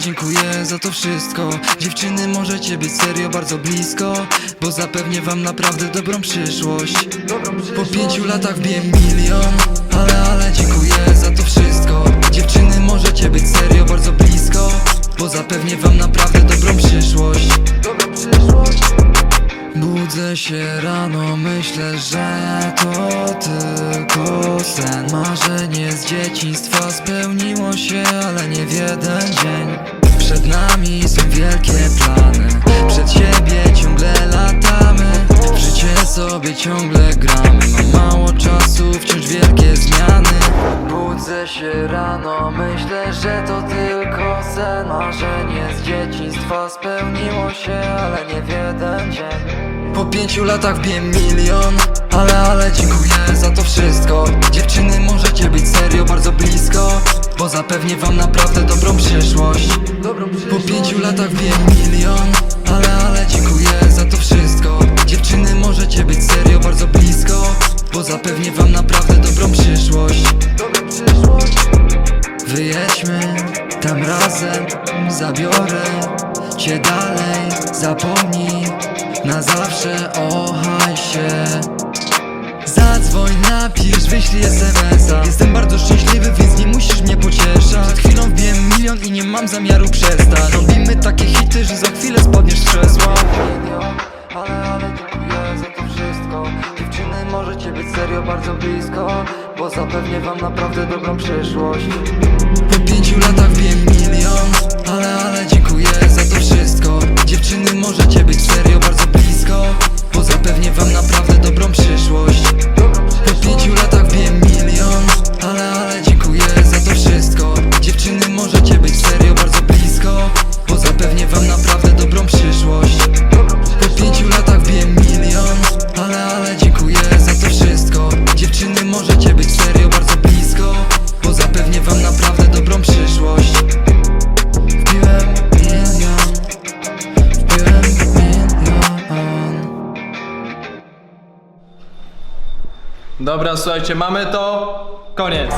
dziękuję za to wszystko. Dziewczyny możecie być serio bardzo blisko Bo zapewnię wam naprawdę dobrą przyszłość. Po pięciu latach wbiję milion Ale, ale dziękuję za to wszystko. Dziewczyny możecie być serio bardzo blisko Bo zapewnię wam naprawdę dobrą przyszłość. Budzę się rano, myślę, że to sen Marzenie z dzieciństwa spełniło się, ale nie w jeden dzień. Przed nami są wielkie plany Przed siebie ciągle latamy W życie sobie ciągle gramy. Mam mało czasu, wciąż wielkie zmiany. Budzę się rano, myślę, że to tylko sen. Marzenie z dzieciństwa spełniło się, ale nie w jeden dzień. Po pięciu latach wbiję milion Ale, ale zapewnię wam naprawdę dobrą przyszłość. Po pięciu latach wbiję milion Ale, ale dziękuję za to wszystko. Dziewczyny możecie być serio bardzo blisko Bo zapewnię wam naprawdę dobrą przyszłość. Wyjedźmy tam razem Zabiorę cię dalej Zapomnij na zawsze o hajsie Zadzwoń, napisz, wyślij smsa Jestem bardzo szczęśliwy, więc nie musisz zamiaru przestać Robimy takie hity, że za chwilę spadniesz z krzesła. Ale, ale dziękuję za to wszystko. Dziewczyny możecie być serio bardzo blisko Bo zapewnię wam naprawdę dobrą przyszłość. Po pięciu latach wbiłem milion Ale, ale dziękuję Dobra, słuchajcie, mamy to. Koniec.